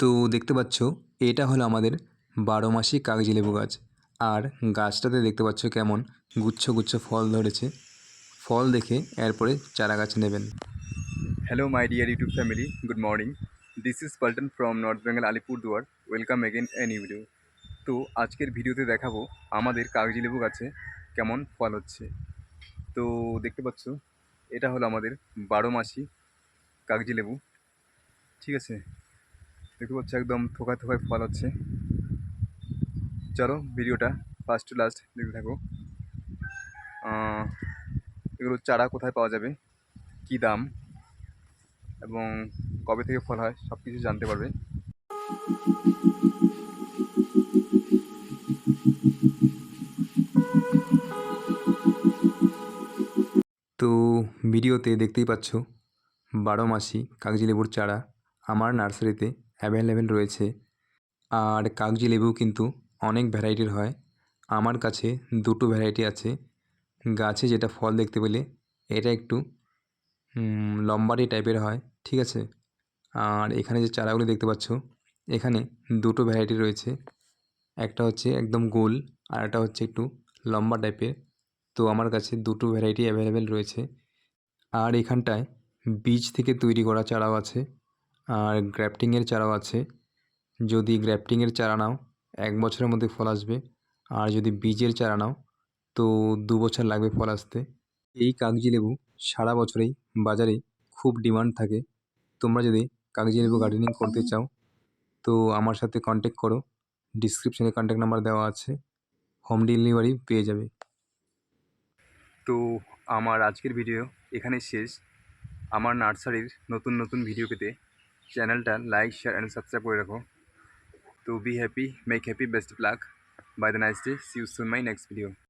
তো দেখতে পাচ্ছ, এটা হলো আমাদের বারো মাসি কাগজি লেবু গাছ। আর গাছটাতে দেখতে পাচ্ছ কেমন গুচ্ছ গুচ্ছ ফল ধরেছে। ফল দেখে এরপরে চারা গাছ নেবেন। Hello my dear YouTube family good morning This is Paltan from North Bengal. Welcome again, a new video. তো আজকের ভিডিওতে দেখাবো আমাদের কাগজি লেবু গাছে কেমন ফল হচ্ছে। তো দেখতে পাচ্ছ, এটা হলো আমাদের বারো মাসি কাগজি লেবু। ঠিক আছে? দেখতে পাচ্ছ একদম থোকা থোকায় ফল হচ্ছে। চলো ভিডিওটা ফার্স্ট টু লাস্ট দেখতে থাকো। এগুলো চারা কোথায় পাওয়া যাবে? কী দাম? এবং কবে থেকে ফল হয়? সব কিছু জানতে পারবে। তো ভিডিওতে দেখতেই পাচ্ছ, বারো মাসি, কাগজি লেবুর চারা, আমার নার্সারিতে অ্যাভেলেবেল রয়েছে। আর কাগজি লেবু কিন্তু অনেক ভ্যারাইটির হয়। আমার কাছে দুটো ভ্যারাইটি আছে। গাছে যেটা ফল দেখতে পেলে এটা একটু লম্বাটে টাইপের হয়, ঠিক আছে? আর এখানে যে চারাগুলো দেখতে পাচ্ছ, এখানে দুটো ভ্যারাইটি রয়েছে। একটা হচ্ছে একদম গোল আর একটা হচ্ছে একটু লম্বা টাইপের। তো আমার কাছে দুটো ভ্যারাইটি অ্যাভেলেবেল রয়েছে। আর এখানটায় বীজ থেকে তৈরি করা চারাও আছে। আর গ্র্যাফটিংয়ের চারাও আছে। যদি গ্র্যাফটিংয়ের চারা নাও, এক বছরের মধ্যে ফল আসবে। আর যদি বীজের চারা নাও, তো দু বছর লাগবে ফল আসতে। এই কাগজি লেবু সারা বছরেই বাজারে খুব ডিমান্ড থাকে। তোমরা যদি কাগজি লেবু গার্ডেনিং করতে চাও, তো আমার সাথে কন্ট্যাক্ট করো। ডিসক্রিপশানে কন্ট্যাক্ট নাম্বার দেওয়া আছে। হোম ডেলিভারি পেয়ে যাবে। তো আমার আজকের ভিডিও এখানে শেষ। আমার নার্সারির নতুন নতুন ভিডিও পেতে চ্যানেলটা লাইক শেয়ার অ্যান্ড সাবস্ক্রাইব করে রাখো তো be happy make happy best luck bye the nice day see you soon my next video